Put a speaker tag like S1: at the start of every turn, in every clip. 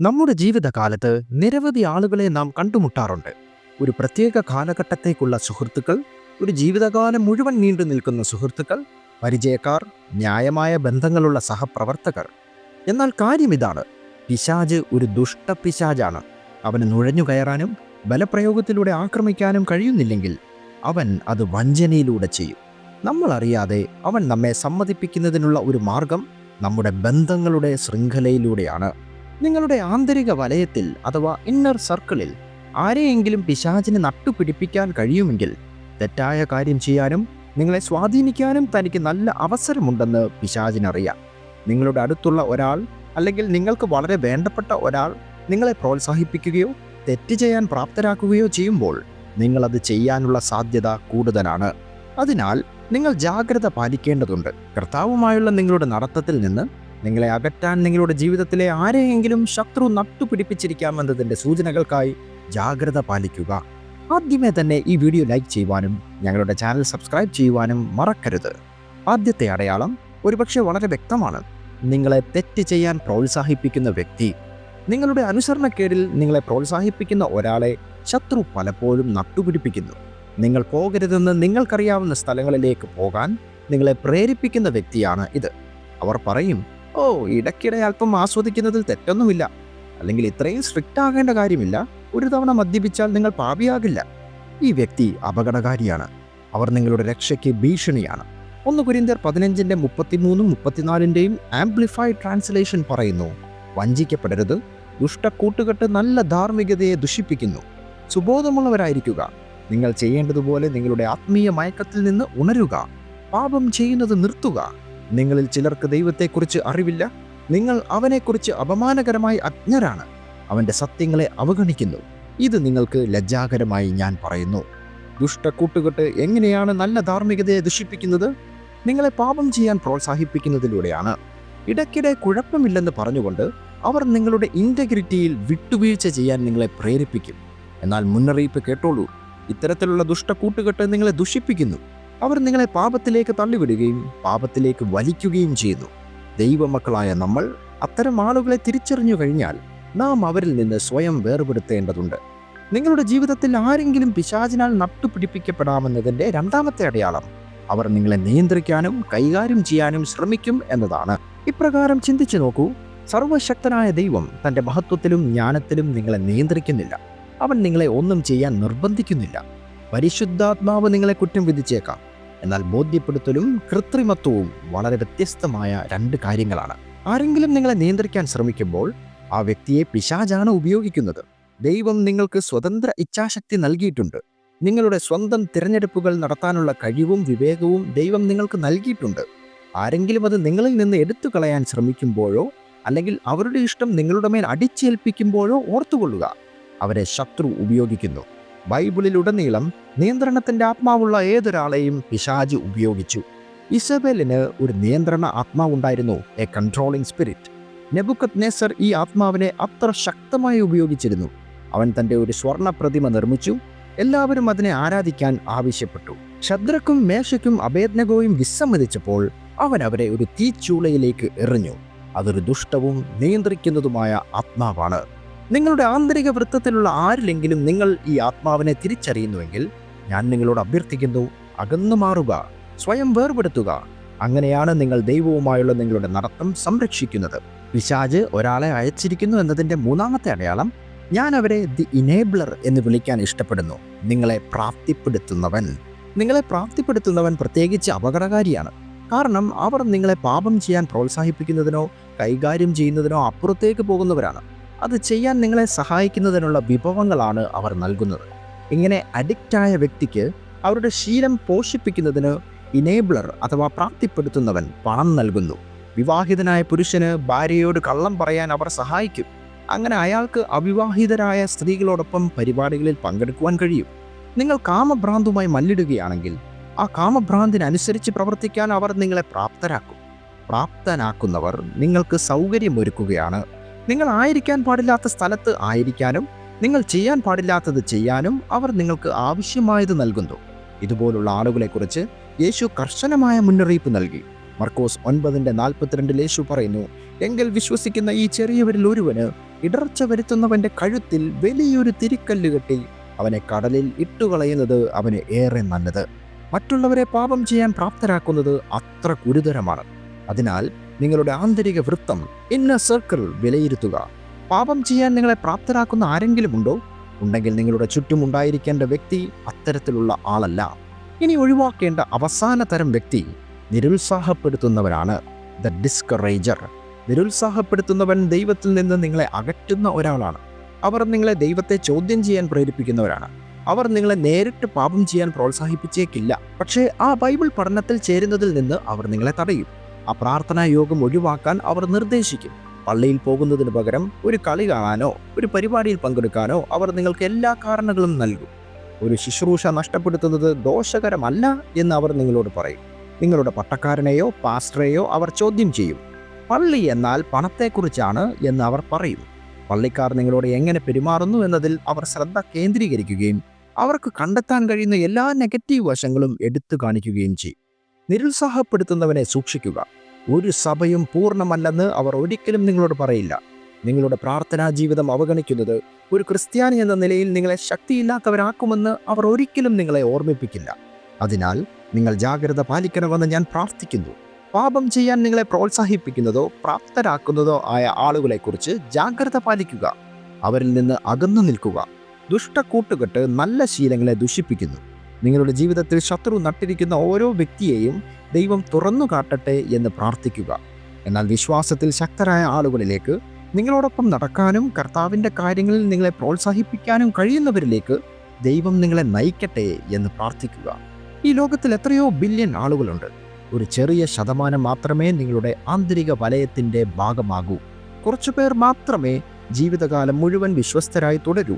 S1: നമ്മുടെ ജീവിതകാലത്ത് നിരവധി ആളുകളെ നാം കണ്ടുമുട്ടാറുണ്ട്. ഒരു പ്രത്യേക കാലഘട്ടത്തേക്കുള്ള സുഹൃത്തുക്കൾ ഒരു ജീവിതകാലം മുഴുവൻ നീണ്ടു നിൽക്കുന്ന സുഹൃത്തുക്കൾ പരിചയക്കാർ ന്യായമായ ബന്ധങ്ങളുള്ള സഹപ്രവർത്തകർ. എന്നാൽ കാര്യം ഇതാണ് പിശാജ് ഒരു ദുഷ്ട പിശാജാണ് അവന് നുഴഞ്ഞു കയറാനും ബലപ്രയോഗത്തിലൂടെ ആക്രമിക്കാനും കഴിയുന്നില്ലെങ്കിൽ അവൻ അത് വഞ്ചനയിലൂടെ ചെയ്യും. നമ്മൾ അറിയാതെ അവൻ നമ്മെ സമ്മതിപ്പിക്കുന്നതിനുള്ള ഒരു മാർഗം നമ്മുടെ ബന്ധങ്ങളുടെ ശൃംഖലയിലൂടെയാണ്. നിങ്ങളുടെ ആന്തരിക വലയത്തിൽ അഥവാ ഇന്നർ സർക്കിളിൽ ആരെയെങ്കിലും പിശാചിന് നട്ടുപിടിപ്പിക്കാൻ കഴിയുമെങ്കിൽ തെറ്റായ കാര്യം ചെയ്യാനും നിങ്ങളെ സ്വാധീനിക്കാനും തനിക്ക് നല്ല അവസരമുണ്ടെന്ന് പിശാചിനറിയാം നിങ്ങളുടെ അടുത്തുള്ള ഒരാൾ അല്ലെങ്കിൽ നിങ്ങൾക്ക് വളരെ വേണ്ടപ്പെട്ട ഒരാൾ നിങ്ങളെ പ്രോത്സാഹിപ്പിക്കുകയോ തെറ്റ് ചെയ്യാൻ പ്രാപ്തരാക്കുകയോ ചെയ്യുമ്പോൾ നിങ്ങളത് ചെയ്യാനുള്ള സാധ്യത കൂടുതലാണ്. അതിനാൽ നിങ്ങൾ ജാഗ്രത പാലിക്കേണ്ടതുണ്ട്. കർത്താവുമായുള്ള നിങ്ങളുടെ നടത്തത്തിൽ നിന്ന് നിങ്ങളെ അകറ്റാൻ നിങ്ങളുടെ ജീവിതത്തിലെ ആരെയെങ്കിലും ശത്രു നട്ടുപിടിപ്പിച്ചിരിക്കാമെന്നതിന്റെ സൂചനകൾക്കായി ജാഗ്രത പാലിക്കുക. ആദ്യമേ തന്നെ ഈ വീഡിയോ ലൈക്ക് ചെയ്യുവാനും ഞങ്ങളുടെ ചാനൽ സബ്സ്ക്രൈബ് ചെയ്യുവാനും മറക്കരുത്. ആദ്യത്തെ അടയാളം ഒരുപക്ഷെ വളരെ വ്യക്തമാണ്. നിങ്ങളെ തെറ്റ് ചെയ്യാൻ പ്രോത്സാഹിപ്പിക്കുന്ന വ്യക്തി. നിങ്ങളുടെ അനുസരണക്കേടിൽ നിങ്ങളെ പ്രോത്സാഹിപ്പിക്കുന്ന ഒരാളെ ശത്രു പലപ്പോഴും നട്ടുപിടിപ്പിക്കുന്നു. നിങ്ങൾ പോകരുതെന്ന് നിങ്ങൾക്കറിയാവുന്ന സ്ഥലങ്ങളിലേക്ക് പോകാൻ നിങ്ങളെ പ്രേരിപ്പിക്കുന്ന വ്യക്തിയാണ് ഇത്. അവർ പറയും ഓ ഇടയ്ക്കിടെ അല്പം ആസ്വദിക്കുന്നതിൽ തെറ്റൊന്നുമില്ല. അല്ലെങ്കിൽ ഇത്രയും സ്ട്രിക്റ്റ് ആകേണ്ട കാര്യമില്ല. ഒരു തവണ മദ്യപിച്ചാൽ നിങ്ങൾ പാപിയാകില്ല. ഈ വ്യക്തി അപകടകാരിയാണ്. അവർ നിങ്ങളുടെ രക്ഷയ്ക്ക് ഭീഷണിയാണ്. ഒന്ന് കുരിന്തർ പതിനഞ്ചിന്റെ മുപ്പത്തിമൂന്നും മുപ്പത്തിനാലിന്റെയും ആംപ്ലിഫൈഡ് ട്രാൻസ്ലേഷൻ പറയുന്നു. വഞ്ചിക്കപ്പെടരുത്. ദുഷ്ടക്കൂട്ടുകെട്ട് നല്ല ധാർമ്മികതയെ ദുഷിപ്പിക്കുന്നു. സുബോധമുള്ളവരായിരിക്കുക. നിങ്ങൾ ചെയ്യേണ്ടതുപോലെ നിങ്ങളുടെ ആത്മീയ മയക്കത്തിൽ നിന്ന് ഉണരുക. പാപം ചെയ്യുന്നത് നിർത്തുക. നിങ്ങളിൽ ചിലർക്ക് ദൈവത്തെക്കുറിച്ച് അറിവില്ല. നിങ്ങൾ അവനെക്കുറിച്ച് അപമാനകരമായി അജ്ഞരാണ്. അവന്റെ സത്യങ്ങളെ അവഗണിക്കുന്നു. ഇത് നിങ്ങൾക്ക് ലജ്ജാകരമായി ഞാൻ പറയുന്നു. ദുഷ്ടക്കൂട്ടുകെട്ട് എങ്ങനെയാണ് നല്ല ധാർമ്മികതയെ ദുഷിപ്പിക്കുന്നത്? നിങ്ങളെ പാപം ചെയ്യാൻ പ്രോത്സാഹിപ്പിക്കുന്നതിലൂടെയാണ്. ഇടയ്ക്കിടെ കുഴപ്പമില്ലെന്ന് പറഞ്ഞുകൊണ്ട് അവർ നിങ്ങളുടെ ഇന്റഗ്രിറ്റിയിൽ വിട്ടുവീഴ്ച ചെയ്യാൻ നിങ്ങളെ പ്രേരിപ്പിക്കും. എന്നാൽ മുന്നറിയിപ്പ് കേട്ടോളൂ. ഇത്തരത്തിലുള്ള ദുഷ്ടക്കൂട്ടുകെട്ട് നിങ്ങളെ ദുഷിപ്പിക്കുന്നു. അവർ നിങ്ങളെ പാപത്തിലേക്ക് തള്ളിവിടുകയും പാപത്തിലേക്ക് വലിക്കുകയും ചെയ്യുന്നു ദൈവമക്കളായ നമ്മൾ അത്തരം ആളുകളെ തിരിച്ചറിഞ്ഞു കഴിഞ്ഞാൽ നാം അവരിൽ നിന്ന് സ്വയം വേർപെടുത്തേണ്ടതുണ്ട്. നിങ്ങളുടെ ജീവിതത്തിൽ ആരെങ്കിലും പിശാചിനാൽ നട്ടുപിടിപ്പിക്കപ്പെടാമെന്നതിന്റെ രണ്ടാമത്തെ അടയാളം അവർ നിങ്ങളെ നിയന്ത്രിക്കാനും കൈകാര്യം ചെയ്യാനും ശ്രമിക്കും എന്നതാണ്. ഇപ്രകാരം ചിന്തിച്ചു നോക്കൂ സർവശക്തനായ ദൈവം തന്റെ മഹത്വത്തിലും ജ്ഞാനത്തിലും നിങ്ങളെ നിയന്ത്രിക്കുന്നില്ല. അവൻ നിങ്ങളെ ഒന്നും ചെയ്യാൻ നിർബന്ധിക്കുന്നില്ല. പരിശുദ്ധാത്മാവ് നിങ്ങളെ കുറ്റം വിധിച്ചേക്കാം. എന്നാൽ ബോധ്യപ്പെടുത്തലും കൃത്രിമത്വവും വളരെ വ്യത്യസ്തമായ രണ്ട് കാര്യങ്ങളാണ്. ആരെങ്കിലും നിങ്ങളെ നിയന്ത്രിക്കാൻ ശ്രമിക്കുമ്പോൾ ആ വ്യക്തിയെ പിശാചാണ് ഉപയോഗിക്കുന്നത്. ദൈവം നിങ്ങൾക്ക് സ്വതന്ത്ര ഇച്ഛാശക്തി നൽകിയിട്ടുണ്ട്. നിങ്ങളുടെ സ്വന്തം തിരഞ്ഞെടുപ്പുകൾ നടത്താനുള്ള കഴിവും വിവേകവും ദൈവം നിങ്ങൾക്ക് നൽകിയിട്ടുണ്ട്. ആരെങ്കിലും അത് നിങ്ങളിൽ നിന്ന് എടുത്തു കളയാൻ ശ്രമിക്കുമ്പോഴോ അല്ലെങ്കിൽ അവരുടെ ഇഷ്ടം നിങ്ങളുടെ മേൽ അടിച്ചേൽപ്പിക്കുമ്പോഴോ ഓർത്തുകൊള്ളുക. അവരെ ശത്രു ഉപയോഗിക്കുന്നു. ബൈബിളിലുടനീളം നിയന്ത്രണത്തിന്റെ ആത്മാവുള്ള ഏതൊരാളെയും പിശാജ് ഉപയോഗിച്ചു. ഇസബേലിന് ഒരു നിയന്ത്രണ ആത്മാവുണ്ടായിരുന്നു a controlling spirit Nebuchadnezzar ഈ ആത്മാവിനെ അത്ര ശക്തമായി ഉപയോഗിച്ചിരുന്നു. അവൻ തന്റെ ഒരു സ്വർണ പ്രതിമ നിർമ്മിച്ചു എല്ലാവരും അതിനെ ആരാധിക്കാൻ ആവശ്യപ്പെട്ടു. ശദ്രക്കും മേശയ്ക്കും അഭേദ്നകവും വിസമ്മതിച്ചപ്പോൾ അവൻ അവരെ ഒരു തീച്ചൂളയിലേക്ക് എറിഞ്ഞു. അതൊരു ദുഷ്ടവും നിയന്ത്രിക്കുന്നതുമായ ആത്മാവാണ്. നിങ്ങളുടെ ആന്തരിക വൃത്തത്തിലുള്ള ആരിലെങ്കിലും നിങ്ങൾ ഈ ആത്മാവിനെ തിരിച്ചറിയുന്നുവെങ്കിൽ ഞാൻ നിങ്ങളോട് അഭ്യർത്ഥിക്കുന്നു അകന്നു മാറുക സ്വയം വേർപെടുത്തുക. അങ്ങനെയാണ് നിങ്ങൾ ദൈവവുമായുള്ള നിങ്ങളുടെ നടത്തം സംരക്ഷിക്കുന്നത്. വിശാജ് ഒരാളെ അയച്ചിരിക്കുന്നു എന്നതിന്റെ മൂന്നാമത്തെ അടയാളം ഞാൻ അവരെ ദി ഇനേബിളർ എന്ന് വിളിക്കാൻ ഇഷ്ടപ്പെടുന്നു. നിങ്ങളെ പ്രാപ്തിപ്പെടുത്തുന്നവൻ. നിങ്ങളെ പ്രാപ്തിപ്പെടുത്തുന്നവൻ പ്രത്യേകിച്ച് അപകടകാരിയാണ്. കാരണം അവർ നിങ്ങളെ പാപം ചെയ്യാൻ പ്രോത്സാഹിപ്പിക്കുന്നതിനോ കൈകാര്യം ചെയ്യുന്നതിനോ അപ്പുറത്തേക്ക് പോകുന്നവരാണ്. അത് ചെയ്യാൻ നിങ്ങളെ സഹായിക്കുന്നതിനുള്ള വിഭവങ്ങളാണ് അവർ നൽകുന്നത്. ഇങ്ങനെ അഡിക്റ്റായ വ്യക്തിക്ക് അവരുടെ ശീലം പോഷിപ്പിക്കുന്നതിന് ഇനേബിളർ അഥവാ പ്രാപ്തിപ്പെടുത്തുന്നവൻ പണം നൽകുന്നു. വിവാഹിതനായ പുരുഷന് ഭാര്യയോട് കള്ളം പറയാൻ അവർ സഹായിക്കും. അങ്ങനെ അയാൾക്ക് അവിവാഹിതരായ സ്ത്രീകളോടൊപ്പം പരിപാടികളിൽ പങ്കെടുക്കുവാൻ കഴിയും. നിങ്ങൾ കാമഭ്രാന്തുമായി മല്ലിടുകയാണെങ്കിൽ ആ കാമഭ്രാന്തിനനുസരിച്ച് പ്രവർത്തിക്കാൻ അവർ നിങ്ങളെ പ്രാപ്തരാക്കും. പ്രാപ്തനാക്കുന്നവർ നിങ്ങൾക്ക് സൗകര്യമൊരുക്കുകയാണ് നിങ്ങൾ ആയിരിക്കാൻ പാടില്ലാത്ത സ്ഥലത്ത് ആയിരിക്കാനും നിങ്ങൾ ചെയ്യാൻ പാടില്ലാത്തത് ചെയ്യാനും അവർ നിങ്ങൾക്ക് ആവശ്യമായത് നൽകുന്നു. ഇതുപോലുള്ള ആളുകളെക്കുറിച്ച് യേശു കർശനമായ മുന്നറിയിപ്പ് നൽകി. മർക്കോസ് ഒൻപതിന്റെ നാൽപ്പത്തിരണ്ടിൽ യേശു പറയുന്നു എങ്കിൽ വിശ്വസിക്കുന്ന ഈ ചെറിയവരിൽ ഒരുവന് ഇടർച്ച വരുത്തുന്നവന്റെ കഴുത്തിൽ വലിയൊരു തിരിക്കല്ല് കെട്ടി അവനെ കടലിൽ ഇട്ടുകളയുന്നത് അവന് ഏറെ നല്ലത്. മറ്റുള്ളവരെ പാപം ചെയ്യാൻ പ്രാപ്തരാക്കുന്നത് അത്ര ഗുരുതരമാണ്. അതിനാൽ നിങ്ങളുടെ ആന്തരിക വൃത്തം ഇന്ന സർക്കിൾ വിലയിരുത്തുക. പാപം ചെയ്യാൻ നിങ്ങളെ പ്രാപ്തരാക്കുന്ന ആരെങ്കിലും ഉണ്ടോ ഉണ്ടെങ്കിൽ നിങ്ങളുടെ ചുറ്റും ഉണ്ടായിരിക്കേണ്ട വ്യക്തി അത്തരത്തിലുള്ള ആളല്ല. ഇനി ഒഴിവാക്കേണ്ട അവസാന തരം വ്യക്തി നിരുത്സാഹപ്പെടുത്തുന്നവരാണ്. ദ ഡിസ്കറേജർ നിരുത്സാഹപ്പെടുത്തുന്നവൻ ദൈവത്തിൽ നിന്ന് നിങ്ങളെ അകറ്റുന്ന ഒരാളാണ്. അവർ നിങ്ങളെ ദൈവത്തെ ചോദ്യം ചെയ്യാൻ പ്രേരിപ്പിക്കുന്നവരാണ്. അവർ നിങ്ങളെ നേരിട്ട് പാപം ചെയ്യാൻ പ്രോത്സാഹിപ്പിച്ചേക്കില്ല. പക്ഷേ ആ ബൈബിൾ പഠനത്തിൽ ചേരുന്നതിൽ നിന്ന് അവർ നിങ്ങളെ തടയും. ആ പ്രാർത്ഥനാ യോഗം ഒഴിവാക്കാൻ അവർ നിർദ്ദേശിക്കും. പള്ളിയിൽ പോകുന്നതിന് പകരം ഒരു കളി കാണാനോ ഒരു പരിപാടിയിൽ പങ്കെടുക്കാനോ അവർ നിങ്ങൾക്ക് എല്ലാ കാരണങ്ങളും നൽകും. ഒരു ശുശ്രൂഷ നഷ്ടപ്പെടുത്തുന്നത് ദോഷകരമല്ല എന്ന് അവർ നിങ്ങളോട് പറയും. നിങ്ങളുടെ പട്ടക്കാരനെയോ പാസ്റ്ററെയോ അവർ ചോദ്യം ചെയ്യും. പള്ളി എന്നാൽ പണത്തെക്കുറിച്ചാണ് എന്ന് അവർ പറയും. പള്ളിക്കാർ നിങ്ങളോട് എങ്ങനെ പെരുമാറുന്നു എന്നതിൽ അവർ ശ്രദ്ധ കേന്ദ്രീകരിക്കുകയും അവർക്ക് കണ്ടെത്താൻ കഴിയുന്ന എല്ലാ നെഗറ്റീവ് വശങ്ങളും എടുത്തു കാണിക്കുകയും ചെയ്യും. നിരുത്സാഹപ്പെടുത്തുന്നവനെ സൂക്ഷിക്കുക. ഒരു സഭയും പൂർണമല്ലെന്ന് അവർ ഒരിക്കലും നിങ്ങളോട് പറയില്ല. നിങ്ങളുടെ പ്രാർത്ഥനാ ജീവിതം അവഗണിക്കുന്നത് ഒരു ക്രിസ്ത്യാനി എന്ന നിലയിൽ നിങ്ങളെ ശക്തിയില്ലാത്തവരാക്കുമെന്ന് അവർ ഒരിക്കലും നിങ്ങളെ ഓർമ്മിപ്പിക്കില്ല. അതിനാൽ നിങ്ങൾ ജാഗ്രത പാലിക്കണമെന്ന് ഞാൻ പ്രാർത്ഥിക്കുന്നു. പാപം ചെയ്യാൻ നിങ്ങളെ പ്രോത്സാഹിപ്പിക്കുന്നതോ പ്രാപ്തരാക്കുന്നതോ ആയ ആളുകളെക്കുറിച്ച് ജാഗ്രത പാലിക്കുക. അവരിൽ നിന്ന് അകന്നു നിൽക്കുക. ദുഷ്ട കൂട്ടുകെട്ട് നല്ല ശീലങ്ങളെ ദുഷിപ്പിക്കുന്നു. നിങ്ങളുടെ ജീവിതത്തിൽ ശത്രു നട്ടിരിക്കുന്ന ഓരോ വ്യക്തിയെയും ദൈവം തുറന്നു കാട്ടട്ടെ എന്ന് പ്രാർത്ഥിക്കുക. എന്നാൽ വിശ്വാസത്തിൽ ശക്തരായ ആളുകളിലേക്ക് നിങ്ങളോടൊപ്പം നടക്കാനും കർത്താവിന്റെ കാര്യങ്ങളിൽ നിങ്ങളെ പ്രോത്സാഹിപ്പിക്കാനും കഴിയുന്നവരിലേക്ക് ദൈവം നിങ്ങളെ നയിക്കട്ടെ എന്ന് പ്രാർത്ഥിക്കുക. ഈ ലോകത്തിൽ എത്രയോ ബില്യൺ ആളുകളുണ്ട്. ഒരു ചെറിയ ശതമാനം മാത്രമേ നിങ്ങളുടെ ആന്തരിക വലയത്തിന്റെ ഭാഗമാകൂ. കുറച്ചുപേർ മാത്രമേ ജീവിതകാലം മുഴുവൻ വിശ്വസ്തരായി തുടരൂ.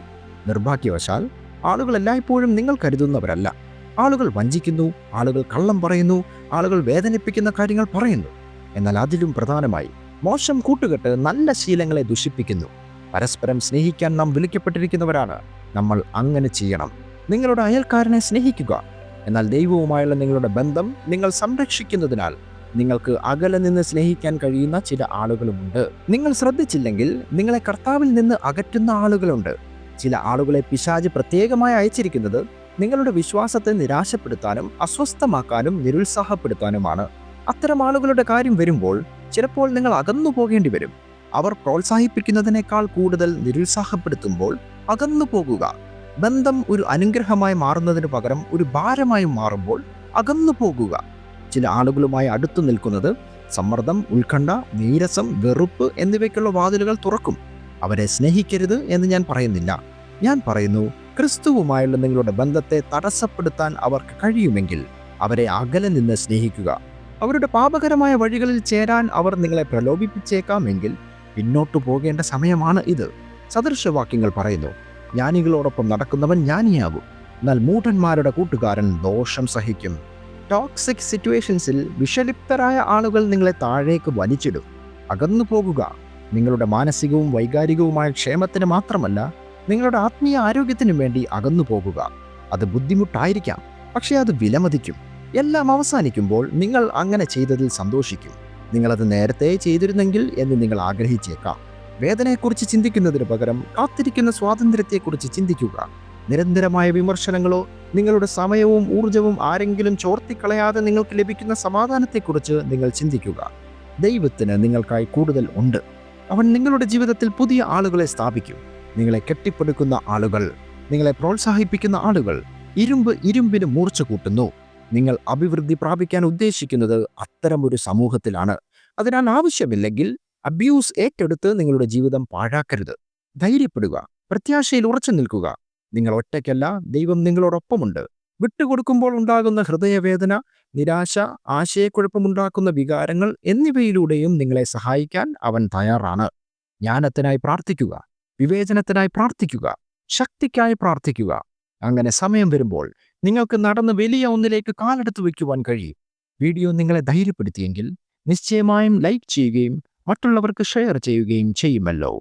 S1: നിർഭാഗ്യവശാൽ ആളുകൾ എല്ലായ്പ്പോഴും നിങ്ങൾ കരുതുന്നവരല്ല. ആളുകൾ വഞ്ചിക്കുന്നു ആളുകൾ കള്ളം പറയുന്നു ആളുകൾ വേദനിപ്പിക്കുന്ന കാര്യങ്ങൾ പറയുന്നു. എന്നാൽ അതിലും പ്രധാനമായി മോശം കൂട്ടുകെട്ട് നല്ല ശീലങ്ങളെ ദുഷിപ്പിക്കുന്നു. പരസ്പരം സ്നേഹിക്കാൻ നാം വിളിക്കപ്പെട്ടിരിക്കുന്നവരാണ്. നമ്മൾ അങ്ങനെ ചെയ്യണം. നിങ്ങളുടെ അയൽക്കാരനെ സ്നേഹിക്കുക. എന്നാൽ ദൈവവുമായുള്ള നിങ്ങളുടെ ബന്ധം നിങ്ങൾ സംരക്ഷിക്കുന്നതിനാൽ നിങ്ങൾക്ക് അകലെ നിന്ന് സ്നേഹിക്കാൻ കഴിയുന്ന ചില ആളുകളുമുണ്ട്. നിങ്ങൾ ശ്രദ്ധിച്ചില്ലെങ്കിൽ നിങ്ങളെ കർത്താവിൽ നിന്ന് അകറ്റുന്ന ആളുകളുണ്ട്. ചില ആളുകളെ പിശാജ് പ്രത്യേകമായി അയച്ചിരിക്കുന്നത് നിങ്ങളുടെ വിശ്വാസത്തെ നിരാശപ്പെടുത്താനും അസ്വസ്ഥമാക്കാനും നിരുത്സാഹപ്പെടുത്താനുമാണ്. അത്തരം ആളുകളുടെ കാര്യം വരുമ്പോൾ ചിലപ്പോൾ നിങ്ങൾ അകന്നു പോകേണ്ടി വരും. അവർ പ്രോത്സാഹിപ്പിക്കുന്നതിനേക്കാൾ കൂടുതൽ നിരുത്സാഹപ്പെടുത്തുമ്പോൾ അകന്നു പോകുക. ബന്ധം ഒരു അനുഗ്രഹമായി മാറുന്നതിന് പകരം ഒരു ഭാരമായി മാറുമ്പോൾ അകന്നു പോകുക. ചില ആളുകളുമായി അടുത്തു നിൽക്കുന്നത് സമ്മർദ്ദം ഉത്കണ്ഠ നീരസം വെറുപ്പ് എന്നിവയ്ക്കുള്ള വാതിലുകൾ തുറക്കും. അവരെ സ്നേഹിക്കരുത് എന്ന് ഞാൻ പറയുന്നില്ല. ഞാൻ പറയുന്നു ക്രിസ്തുവുമായുള്ള നിങ്ങളുടെ ബന്ധത്തെ തടസ്സപ്പെടുത്താൻ അവർക്ക് കഴിയുമെങ്കിൽ അവരെ അകലെ നിന്ന് സ്നേഹിക്കുക. അവരുടെ പാപകരമായ വഴികളിൽ ചേരാൻ അവർ നിങ്ങളെ പ്രലോഭിപ്പിച്ചേക്കാമെങ്കിൽ പിന്നോട്ടു പോകേണ്ട സമയമാണ് ഇത്. സദൃശവാക്യങ്ങൾ പറയുന്നു ജ്ഞാനികളോടൊപ്പം നടക്കുന്നവൻ ജ്ഞാനിയാകും. എന്നാൽ മൂഢന്മാരുടെ കൂട്ടുകാരൻ ദോഷം സഹിക്കും. ടോക്സിക് സിറ്റുവേഷൻസിൽ വിഷലിപ്തരായ ആളുകൾ നിങ്ങളെ താഴേക്ക് വലിച്ചിടും. അകന്നു പോകുക നിങ്ങളുടെ മാനസികവും വൈകാരികവുമായ ക്ഷേമത്തിന് മാത്രമല്ല നിങ്ങളുടെ ആത്മീയ ആരോഗ്യത്തിനും വേണ്ടി അകന്നു പോകുക. അത് ബുദ്ധിമുട്ടായിരിക്കാം പക്ഷേ അത് വിലമതിക്കും. എല്ലാം അവസാനിക്കുമ്പോൾ നിങ്ങൾ അങ്ങനെ ചെയ്തതിൽ സന്തോഷിക്കും. നിങ്ങളത് നേരത്തെ ചെയ്തിരുന്നെങ്കിൽ എന്ന് നിങ്ങൾ ആഗ്രഹിച്ചേക്കാം. വേദനയെക്കുറിച്ച് ചിന്തിക്കുന്നതിന് പകരം കാത്തിരിക്കുന്ന സ്വാതന്ത്ര്യത്തെക്കുറിച്ച് ചിന്തിക്കുക. നിരന്തരമായ വിമർശനങ്ങളോ നിങ്ങളുടെ സമയവും ഊർജവും ആരെങ്കിലും ചോർത്തിക്കളയാതെ നിങ്ങൾക്ക് ലഭിക്കുന്ന സമാധാനത്തെക്കുറിച്ച് നിങ്ങൾ ചിന്തിക്കുക. ദൈവത്തിന് നിങ്ങൾക്കായി കൂടുതൽ ഉണ്ട്. അവൻ നിങ്ങളുടെ ജീവിതത്തിൽ പുതിയ ആളുകളെ സ്ഥാപിക്കും. നിങ്ങളെ കെട്ടിപ്പടുക്കുന്ന ആളുകൾ നിങ്ങളെ പ്രോത്സാഹിപ്പിക്കുന്ന ആളുകൾ ഇരുമ്പ് ഇരുമ്പിന് മൂർച്ച കൂട്ടുന്നു. നിങ്ങൾ അഭിവൃദ്ധി പ്രാപിക്കാൻ ഉദ്ദേശിക്കുന്നത് അത്തരമൊരു സമൂഹത്തിലാണ്. അതിനാൽ ആവശ്യമില്ലെങ്കിൽ അബ്യൂസ് ഏറ്റെടുത്ത് നിങ്ങളുടെ ജീവിതം പാഴാക്കരുത്. ധൈര്യപ്പെടുക പ്രത്യാശയിൽ ഉറച്ചു നിൽക്കുക. നിങ്ങൾ ഒറ്റയ്ക്കല്ല ദൈവം നിങ്ങളോടൊപ്പമുണ്ട്. വിട്ടുകൊടുക്കുമ്പോൾ ഉണ്ടാകുന്ന ഹൃദയവേദന നിരാശ ആശയക്കുഴപ്പമുണ്ടാക്കുന്ന വികാരങ്ങൾ എന്നിവയിലൂടെയും നിങ്ങളെ സഹായിക്കാൻ അവൻ തയ്യാറാണ്. ജ്ഞാനത്തിനായി പ്രാർത്ഥിക്കുക വിവേചനത്തിനായി പ്രാർത്ഥിക്കുക ശക്തിക്കായി പ്രാർത്ഥിക്കുക. അങ്ങനെ സമയം വരുമ്പോൾ നിങ്ങൾക്ക് നടന്ന് വലിയ ഒന്നിലേക്ക് കാലെടുത്ത് വയ്ക്കുവാൻ കഴിയും. വീഡിയോ നിങ്ങളെ ധൈര്യപ്പെടുത്തിയെങ്കിൽ നിശ്ചയമായും ലൈക്ക് ചെയ്യുകയും മറ്റുള്ളവർക്ക് ഷെയർ ചെയ്യുകയും ചെയ്യുമല്ലോ.